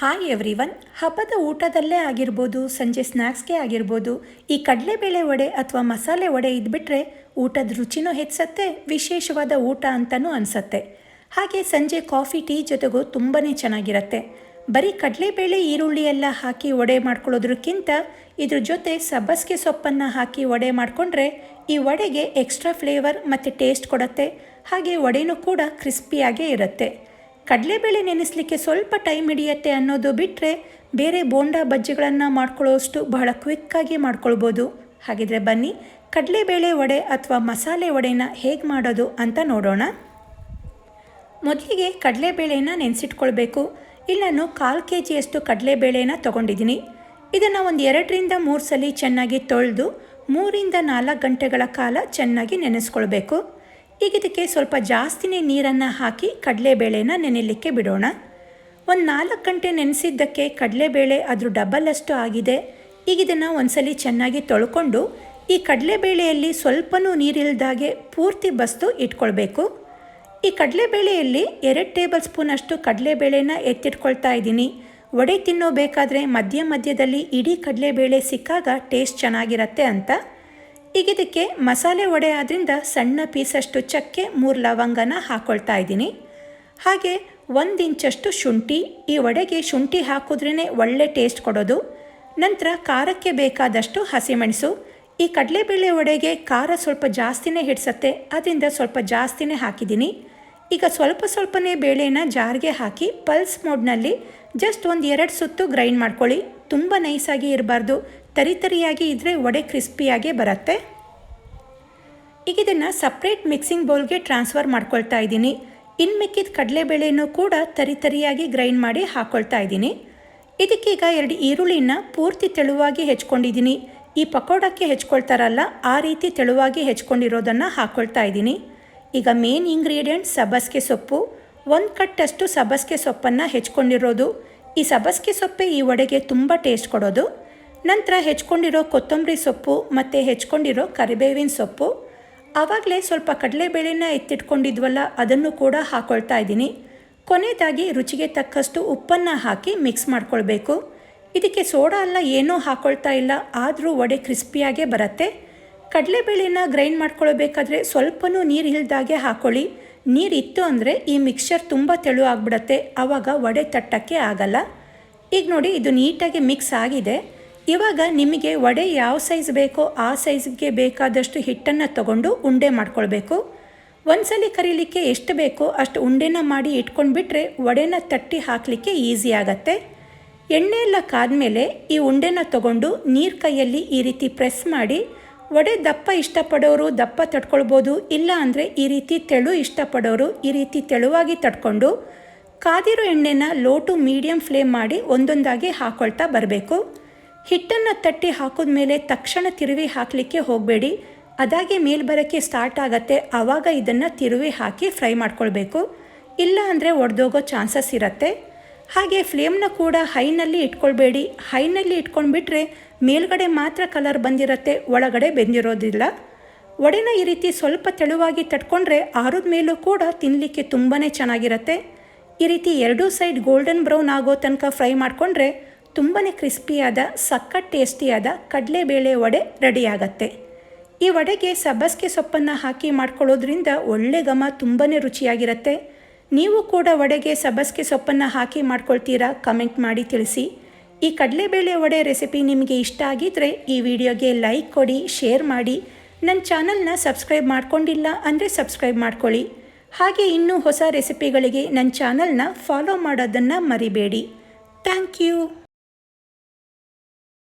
Hi every one ಹಬ್ಬದ ಊಟದಲ್ಲೇ ಆಗಿರ್ಬೋದು, ಸಂಜೆ ಸ್ನ್ಯಾಕ್ಸ್ಗೆ ಆಗಿರ್ಬೋದು, ಈ ಕಡಲೆಬೇಳೆ ವಡೆ ಅಥವಾ ಮಸಾಲೆ ವಡೆ ಇದ್ಬಿಟ್ರೆ ಊಟದ ರುಚಿನೂ ಹೆಚ್ಚುತ್ತೆ, ವಿಶೇಷವಾದ ಊಟ ಅಂತಲೂ ಅನಿಸತ್ತೆ. ಹಾಗೆ ಸಂಜೆ ಕಾಫಿ, ಟೀ ಜೊತೆಗೂ ತುಂಬಾ ಚೆನ್ನಾಗಿರುತ್ತೆ. ಬರೀ ಕಡಲೆಬೇಳೆ, ಈರುಳ್ಳಿ ಎಲ್ಲ ಹಾಕಿ ವಡೆ ಮಾಡ್ಕೊಳ್ಳೋದ್ರಕ್ಕಿಂತ ಇದ್ರ ಜೊತೆ ಸಬ್ಬಸ್ಗೆ ಸೊಪ್ಪನ್ನು ಹಾಕಿ ವಡೆ ಮಾಡಿಕೊಂಡ್ರೆ ಈ ವಡೆಗೆ ಎಕ್ಸ್ಟ್ರಾ ಫ್ಲೇವರ್ ಮತ್ತು ಟೇಸ್ಟ್ ಕೊಡುತ್ತೆ. ಹಾಗೆ ವಡೆನೂ ಕೂಡ ಕ್ರಿಸ್ಪಿಯಾಗೇ ಇರುತ್ತೆ. ಕಡಲೆಬೇಳೆ ನೆನೆಸಲಿಕ್ಕೆ ಸ್ವಲ್ಪ ಟೈಮ್ ಹಿಡಿಯುತ್ತೆ ಅನ್ನೋದು ಬಿಟ್ಟರೆ ಬೇರೆ ಬೋಂಡಾ ಬಜ್ಜಿಗಳನ್ನು ಮಾಡ್ಕೊಳ್ಳೋಷ್ಟು ಬಹಳ ಕ್ವಿಕ್ಕಾಗಿ ಮಾಡ್ಕೊಳ್ಬೋದು. ಹಾಗಿದ್ರೆ ಬನ್ನಿ, ಕಡಲೆಬೇಳೆ ವಡೆ ಅಥವಾ ಮಸಾಲೆ ವಡೆನ ಹೇಗೆ ಮಾಡೋದು ಅಂತ ನೋಡೋಣ. ಮೊದಲಿಗೆ ಕಡಲೆಬೇಳೆನ ನೆನೆಸಿಟ್ಕೊಳ್ಬೇಕು. ಇಲ್ಲಿ ನಾನು ಕಾಲು ಕೆ ಜಿಯಷ್ಟು ಕಡಲೆಬೇಳೆನ ತೊಗೊಂಡಿದ್ದೀನಿ. ಇದನ್ನು ಒಂದು ಎರಡರಿಂದ ಮೂರು ಸಲ ಚೆನ್ನಾಗಿ ತೊಳೆದು ಮೂರಿಂದ ನಾಲ್ಕು ಗಂಟೆಗಳ ಕಾಲ ಚೆನ್ನಾಗಿ ನೆನೆಸ್ಕೊಳ್ಬೇಕು. ಈಗ ಇದಕ್ಕೆ ಸ್ವಲ್ಪ ಜಾಸ್ತಿನೇ ನೀರನ್ನು ಹಾಕಿ ಕಡಲೆಬೇಳೆನ ನೆನೆಯಲಿಕ್ಕೆ ಬಿಡೋಣ. ಒಂದು ನಾಲ್ಕು ಗಂಟೆ ನೆನೆಸಿದ್ದಕ್ಕೆ ಕಡಲೆಬೇಳೆ ಅದ್ರ ಡಬಲ್ ಆಗಿದೆ. ಈಗ ಇದನ್ನು ಒಂದ್ಸಲಿ ಚೆನ್ನಾಗಿ ತೊಳ್ಕೊಂಡು ಈ ಕಡಲೆಬೇಳೆಯಲ್ಲಿ ಸ್ವಲ್ಪನೂ ನೀರಿಲ್ದಾಗೆ ಪೂರ್ತಿ ಬಸ್ತು ಇಟ್ಕೊಳ್ಬೇಕು. ಈ ಕಡಲೆಬೇಳೆಯಲ್ಲಿ ಎರಡು ಟೇಬಲ್ ಸ್ಪೂನಷ್ಟು ಕಡಲೆಬೇಳೆನ ಎತ್ತಿಟ್ಕೊಳ್ತಾ ಇದ್ದೀನಿ. ವಡೆ ತಿನ್ನೋಬೇಕಾದ್ರೆ ಮಧ್ಯ ಮಧ್ಯದಲ್ಲಿ ಇಡೀ ಕಡಲೆಬೇಳೆ ಸಿಕ್ಕಾಗ ಟೇಸ್ಟ್ ಚೆನ್ನಾಗಿರತ್ತೆ ಅಂತ. ಈಗ ಇದಕ್ಕೆ ಮಸಾಲೆ ವಡೆ ಆದ್ದರಿಂದ ಸಣ್ಣ ಪೀಸಷ್ಟು ಚಕ್ಕೆ ಮೂರು ಲವಂಗನ ಹಾಕ್ಕೊಳ್ತಾ ಇದ್ದೀನಿ. ಹಾಗೆ ಒಂದು ಇಂಚಷ್ಟು ಶುಂಠಿ, ಈ ವಡೆಗೆ ಶುಂಠಿ ಹಾಕಿದ್ರೇ ಒಳ್ಳೆ ಟೇಸ್ಟ್ ಕೊಡೋದು. ನಂತರ ಖಾರಕ್ಕೆ ಬೇಕಾದಷ್ಟು ಹಸಿಮೆಣಸು, ಈ ಕಡಲೆಬೇಳೆ ವಡೆಗೆ ಖಾರ ಸ್ವಲ್ಪ ಜಾಸ್ತಿನೇ ಹಿಡ್ಸತ್ತೆ, ಅದರಿಂದ ಸ್ವಲ್ಪ ಜಾಸ್ತಿನೇ ಹಾಕಿದ್ದೀನಿ. ಈಗ ಸ್ವಲ್ಪ ಸ್ವಲ್ಪನೇ ಬೇಳೆನ ಜಾರ್ಗೆ ಹಾಕಿ ಪಲ್ಸ್ ಮೋಡ್ನಲ್ಲಿ ಜಸ್ಟ್ ಒಂದು ಎರಡು ಸುತ್ತು ಗ್ರೈಂಡ್ ಮಾಡ್ಕೊಳ್ಳಿ. ತುಂಬ ನೈಸಾಗಿ ಇರಬಾರ್ದು. ತರಿತರಿಯಾಗಿ ಇದ್ದರೆ ವಡೆ ಕ್ರಿಸ್ಪಿಯಾಗೇ ಬರುತ್ತೆ. ಈಗ ಇದನ್ನು ಸಪ್ರೇಟ್ ಮಿಕ್ಸಿಂಗ್ ಬೌಲ್ಗೆ ಟ್ರಾನ್ಸ್ಫರ್ ಮಾಡ್ಕೊಳ್ತಾ ಇದ್ದೀನಿ. ಇನ್ನು ಮಿಕ್ಕಿದ ಕಡಲೆಬೇಳೆನೂ ಕೂಡ ತರಿತರಿಯಾಗಿ ಗ್ರೈಂಡ್ ಮಾಡಿ ಹಾಕ್ಕೊಳ್ತಾ ಇದ್ದೀನಿ. ಇದಕ್ಕೀಗ ಎರಡು ಈರುಳ್ಳಿನ ಪೂರ್ತಿ ತೆಳುವಾಗಿ ಹೆಚ್ಕೊಂಡಿದ್ದೀನಿ. ಈ ಪಕೋಡಕ್ಕೆ ಹೆಚ್ಕೊಳ್ತಾರಲ್ಲ, ಆ ರೀತಿ ತೆಳುವಾಗಿ ಹೆಚ್ಕೊಂಡಿರೋದನ್ನು ಹಾಕ್ಕೊಳ್ತಾ ಇದ್ದೀನಿ. ಈಗ ಮೇನ್ ಇಂಗ್ರೀಡಿಯೆಂಟ್ ಸಬ್ಬಸಿಗೆ ಸೊಪ್ಪು. ಒಂದು ಕಟ್ಟಷ್ಟು ಸಬ್ಬಸಿಗೆ ಸೊಪ್ಪನ್ನು ಹೆಚ್ಕೊಂಡಿರೋದು. ಈ ಸಬ್ಬಸಿಗೆ ಸೊಪ್ಪೆ ಈ ವಡೆಗೆ ತುಂಬ ಟೇಸ್ಟ್ ಕೊಡೋದು. ನಂತರ ಹೆಚ್ಕೊಂಡಿರೋ ಕೊತ್ತಂಬರಿ ಸೊಪ್ಪು ಮತ್ತು ಹೆಚ್ಕೊಂಡಿರೋ ಕರಿಬೇವಿನ ಸೊಪ್ಪು. ಆವಾಗಲೇ ಸ್ವಲ್ಪ ಕಡಲೆಬೇಳೆನ ಎತ್ತಿಟ್ಕೊಂಡಿದ್ವಲ್ಲ, ಅದನ್ನು ಕೂಡ ಹಾಕ್ಕೊಳ್ತಾ ಇದ್ದೀನಿ. ಕೊನೆಯದಾಗಿ ರುಚಿಗೆ ತಕ್ಕಷ್ಟು ಉಪ್ಪನ್ನು ಹಾಕಿ ಮಿಕ್ಸ್ ಮಾಡ್ಕೊಳ್ಬೇಕು. ಇದಕ್ಕೆ ಸೋಡಾ ಅಲ್ಲ ಏನೂ ಹಾಕ್ಕೊಳ್ತಾ ಇಲ್ಲ, ಆದರೂ ವಡೆ ಕ್ರಿಸ್ಪಿಯಾಗೇ ಬರುತ್ತೆ. ಕಡಲೆಬೇಳೆನ ಗ್ರೈಂಡ್ ಮಾಡ್ಕೊಳ್ಬೇಕಾದ್ರೆ ಸ್ವಲ್ಪನೂ ನೀರು ಇಲ್ದಾಗೆ ಹಾಕ್ಕೊಳ್ಳಿ ನೀರು ಇತ್ತು ಅಂದರೆ ಈ ಮಿಕ್ಸ್ಚರ್ ತುಂಬ ತೆಳು ಆಗಿಬಿಡತ್ತೆ, ಆವಾಗ ವಡೆ ತಟ್ಟಕ್ಕೆ ಆಗಲ್ಲ. ಈಗ ನೋಡಿ, ಇದು ನೀಟಾಗಿ ಮಿಕ್ಸ್ ಆಗಿದೆ. ಇವಾಗ ನಿಮಗೆ ವಡೆ ಯಾವ ಸೈಜ್ ಬೇಕೋ ಆ ಸೈಜ್ಗೆ ಬೇಕಾದಷ್ಟು ಹಿಟ್ಟನ್ನು ತಗೊಂಡು ಉಂಡೆ ಮಾಡ್ಕೊಳ್ಬೇಕು. ಒಂದ್ಸಲಿ ಕರೀಲಿಕ್ಕೆ ಎಷ್ಟು ಬೇಕೋ ಅಷ್ಟು ಉಂಡೆನ ಮಾಡಿ ಇಟ್ಕೊಂಡ್ಬಿಟ್ರೆ ವಡೆನ ತಟ್ಟಿ ಹಾಕಲಿಕ್ಕೆ ಈಸಿ ಆಗತ್ತೆ. ಎಣ್ಣೆ ಎಲ್ಲ ಕಾದ್ಮೇಲೆ ಈ ಉಂಡೆನ ತಗೊಂಡು ನೀರು ಕೈಯಲ್ಲಿ ಈ ರೀತಿ ಪ್ರೆಸ್ ಮಾಡಿ, ವಡೆ ದಪ್ಪ ಇಷ್ಟಪಡೋರು ದಪ್ಪ ತಡ್ಕೊಳ್ಬೋದು ಇಲ್ಲ ಅಂದರೆ ಈ ರೀತಿ ತೆಳು ಇಷ್ಟಪಡೋರು ಈ ರೀತಿ ತೆಳುವಾಗಿ ತಡ್ಕೊಂಡು ಕಾದಿರೋ ಎಣ್ಣೆನ ಲೋ ಟು ಮೀಡಿಯಮ್ ಫ್ಲೇಮ್ ಮಾಡಿ ಒಂದೊಂದಾಗಿ ಹಾಕೊಳ್ತಾ ಬರಬೇಕು. ಹಿಟ್ಟನ್ನು ತಟ್ಟಿ ಹಾಕಿದ ಮೇಲೆ ತಕ್ಷಣ ತಿರುವಿ ಹಾಕಲಿಕ್ಕೆ ಹೋಗಬೇಡಿ. ಅದಾಗಿ ಮೇಲ್ ಬರೋಕ್ಕೆ ಸ್ಟಾರ್ಟ್ ಆಗುತ್ತೆ. ಆವಾಗ ಇದನ್ನು ತಿರುವಿ ಹಾಕಿ ಫ್ರೈ ಮಾಡ್ಕೊಳ್ಬೇಕು. ಇಲ್ಲ ಅಂದರೆ ಒಡೆದೋಗೋ ಚಾನ್ಸಸ್ ಇರುತ್ತೆ. ಹಾಗೆ ಫ್ಲೇಮ್ನ ಕೂಡ ಹೈನಲ್ಲಿ ಇಟ್ಕೊಳ್ಬೇಡಿ. ಹೈನಲ್ಲಿ ಇಟ್ಕೊಂಡ್ಬಿಟ್ರೆ ಮೇಲ್ಗಡೆ ಮಾತ್ರ ಕಲರ್ ಬಂದಿರುತ್ತೆ. ಒಳಗಡೆ ಬೆಂದಿರೋದಿಲ್ಲ. ಒಡೆನ ಈ ರೀತಿ ಸ್ವಲ್ಪ ತೆಳುವಾಗಿ ತಟ್ಕೊಂಡ್ರೆ ಆರದ ಮೇಲೂ ಕೂಡ ತಿನ್ನಲಿಕ್ಕೆ ತುಂಬಾ ಚೆನ್ನಾಗಿರುತ್ತೆ. ಈ ರೀತಿ ಎರಡೂ ಸೈಡ್ ಗೋಲ್ಡನ್ ಬ್ರೌನ್ ಆಗೋ ತನಕ ಫ್ರೈ ಮಾಡಿಕೊಂಡ್ರೆ ತುಂಬಾ ಕ್ರಿಸ್ಪಿಯಾದ ಸಖತ್ ಟೇಸ್ಟಿಯಾದ ಕಡಲೆಬೇಳೆ ವಡೆ ರೆಡಿಯಾಗತ್ತೆ. ಈ ವಡೆಗೆ ಸಬ್ಬಸಿಗೆ ಸೊಪ್ಪನ್ನು ಹಾಕಿ ಮಾಡ್ಕೊಳ್ಳೋದ್ರಿಂದ ಒಳ್ಳೆ ಘಮ ತುಂಬಾ ರುಚಿಯಾಗಿರುತ್ತೆ. ನೀವು ಕೂಡ ವಡೆಗೆ ಸಬ್ಬಸಿಗೆ ಸೊಪ್ಪನ್ನು ಹಾಕಿ ಮಾಡ್ಕೊಳ್ತೀರಾ ಕಮೆಂಟ್ ಮಾಡಿ ತಿಳಿಸಿ. ಈ ಕಡಲೆಬೇಳೆ ವಡೆ ರೆಸಿಪಿ ನಿಮಗೆ ಇಷ್ಟ ಆಗಿದ್ದರೆ ಈ ವಿಡಿಯೋಗೆ ಲೈಕ್ ಕೊಡಿ, ಶೇರ್ ಮಾಡಿ. ನನ್ನ ಚಾನಲ್ನ ಸಬ್ಸ್ಕ್ರೈಬ್ ಮಾಡ್ಕೊಂಡಿಲ್ಲ ಅಂದರೆ ಸಬ್ಸ್ಕ್ರೈಬ್ ಮಾಡ್ಕೊಳ್ಳಿ. ಹಾಗೆ ಇನ್ನೂ ಹೊಸ ರೆಸಿಪಿಗಳಿಗೆ ನನ್ನ ಚಾನಲ್ನ ಫಾಲೋ ಮಾಡೋದನ್ನು ಮರಿಬೇಡಿ. Thank you.